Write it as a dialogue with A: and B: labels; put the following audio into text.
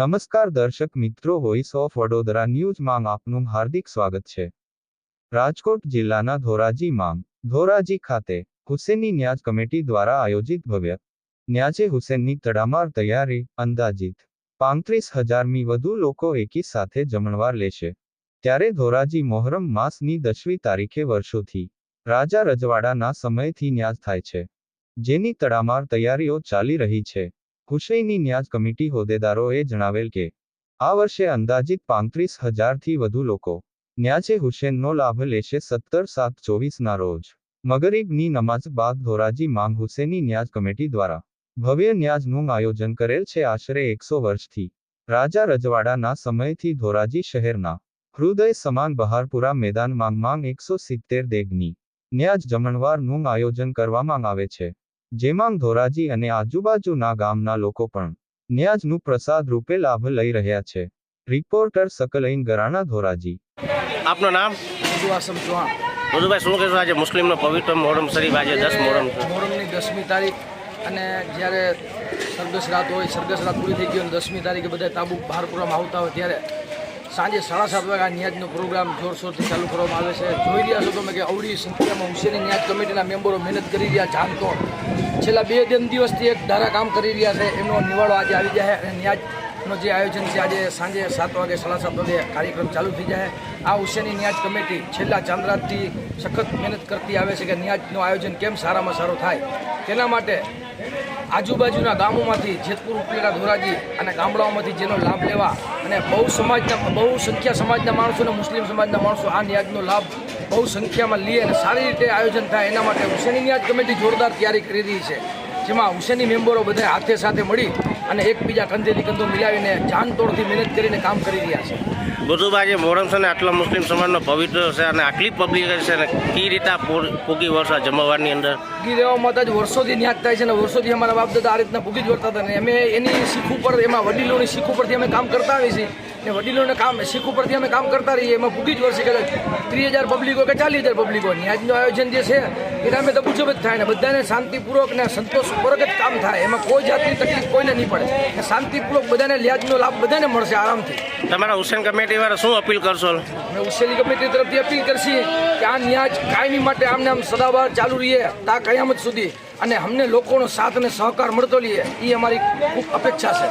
A: નમસ્કાર દર્શક મિત્રો વોઇસ ઓફ વડોદરા ન્યૂઝમાં આપનું હાર્દિક સ્વાગત છે. રાજકોટ જિલ્લાના ધોરાજી માંગ ધોરાજી ખાતે, હુસેનની ન્યાજ કમિટી દ્વારા આયોજિત ભવ્ય, ન્યાજે હુસેનની તડામાર તૈયારી, અંદાજિત, પાંત્રીસ હજારમી વધુ લોકો એકી સાથે જમણવાર લેશે. ત્યારે ધોરાજી મોહરમ માસની દસમી તારીખે વર્ષોથી, રાજા રજવાડાના સમયથી ન્યાજ થાય છે. જેની તડામાર તૈયારીઓ ચાલી રહી છે. હુસૈની ન્યાજ કમિટી હોદ્દેદારોએ જણાવેલ કે, આ વર્ષે અંદાજિત પાંત્રીસ હજારથી વધુ લોકો ન્યાજે હુસેનનો લાભ લેશે સત્તર સાત ચોવીસના રોજ. મગરીબની નમાઝ બાદ ધોરાજી માંગ હુસેની ન્યાજ કમિટી દ્વારા ભવ્ય ન્યાજનું આયોજન કરેલ છે. આશરે એકસો વર્ષથી રાજા રજવાડાના સમયથી ધોરાજી શહેરના હૃદય સમાન બહારપુરા મેદાન માંગ માંગ એકસો સિત્તેર દેગની ન્યાજ જમણવારનું આયોજન કરવામાં આવે છે. જેમાં ધોરાજી અને આજુબાજુના ગામના લોકો પણ ન્યાજનું પ્રસાદ રૂપે લાભ લઈ રહ્યા છે. રિપોર્ટર સકલઈન ગરાણા ધોરાજી.
B: આપનું નામ?
C: બધું આસમ ચૌહાણ.
B: મધુભાઈ શું કહેશો આજે મુસ્લિમનો પવિત્ર મોહરમ શરીફ આજે દસ મોહરમ
C: મોહરમની દસમી તારીખ અને જ્યારે સરગસ રાત હોય સરગસ રાત પૂરી થઈ ગઈ અને દસમી તારીખે બધા તાબુ બહાર કરવામાં આવતા હોય ત્યારે સાંજે સાડા સાત વાગે આ ન્યાજનો પ્રોગ્રામ જોરશોરથી ચાલુ કરવામાં આવે છે. જોઈ રહ્યા છો તમે કે અવળી સંખ્યામાં હુસેની ન્યાજ કમિટીના મેમ્બરો મહેનત કરી રહ્યા જાણતો છેલ્લા બે ત્રણ દિવસથી એક ધારા કામ કરી રહ્યા છે. એમનો નિવાડો આજે આવી જાય અને ન્યાજનો જે આયોજન છે, આજે સાંજે સાત વાગે સાડા સાત વાગે કાર્યક્રમ ચાલુ થઈ જાય. આ ઉશેની ન્યાજ કમિટી છેલ્લા ચાંદરાતથી સખત મહેનત કરતી આવે છે કે ન્યાજનું આયોજન કેમ સારામાં સારું થાય. તેના માટે આજુબાજુના ગામોમાંથી જેતપુર ઉપલેટા ધોરાજી અને ગામડાઓમાંથી જેનો લાભ લેવા અને બહુ સમાજના, બહુ સંખ્યા સમાજના માણસો અને મુસ્લિમ સમાજના માણસો આ ન્યાજનો લાભ બહુ સંખ્યામાં લે અને સારી રીતે આયોજન થાય એના માટે હુસેની ન્યાજ કમિટી જોરદાર તૈયારી કરી રહી છે. જેમાં હુસેની મેમ્બરો બધા હાથે સાથે મળી અને એકબીજા કંધેથી કંધો મિલાવીને જાનતોડથી મહેનત કરીને કામ કરી રહ્યા છે.
B: મધુભાઈ આજે મોહરમ છે ને આટલા મુસ્લિમ સમાજનો પવિત્ર છે અને આટલી પબ્લિક છે ને કઈ રીતે પૂગી વર્ષા જમવાની અંદર?
C: ભૂગી રહેવામાં જ વર્ષોથી ન્યાજ થાય છે અને વર્ષોથી અમારા બાપ દાદા આ રીતના ભૂગી જ વર્તા હતા ને અમે એની શીખ ઉપર એમાં વડીલોની શીખ ઉપરથી અમે કામ કરતા આવીએ છીએ. ને વડીલોને કામ શીખ ઉપરથી અમે કામ કરતા રહીએ. એમાં ભૂગી જ વર્ષે કદાચ ત્રીસ હજાર પબ્લિકો કે ચાલીસ હજાર પબ્લિકો. ન્યાજનું આયોજન જે છે એ અમે તો પૂછો જ થાય ને. બધાને શાંતિપૂર્વક ને સંતોષપૂર્વક જ કામ થાય. એમાં કોઈ જાતની તકલીફ કોઈને નહીં પડે. ને શાંતિપૂર્વક બધાને લ્યાજનો લાભ બધાને મળશે આરામથી.
B: તમારા હુસેન કમિટી વાળા શું અપીલ કરશો?
C: અમે હુસેની કમિટી તરફથી અપીલ કરશી કે આ ન્યાજ કાયમી માટે આમને આમ સદાવાર ચાલુ રહીએ તા કયામત સુધી. અને અમને લોકોનો સાથ અને સહકાર મળતો લઈએ એ અમારી ખૂબ અપેક્ષા છે.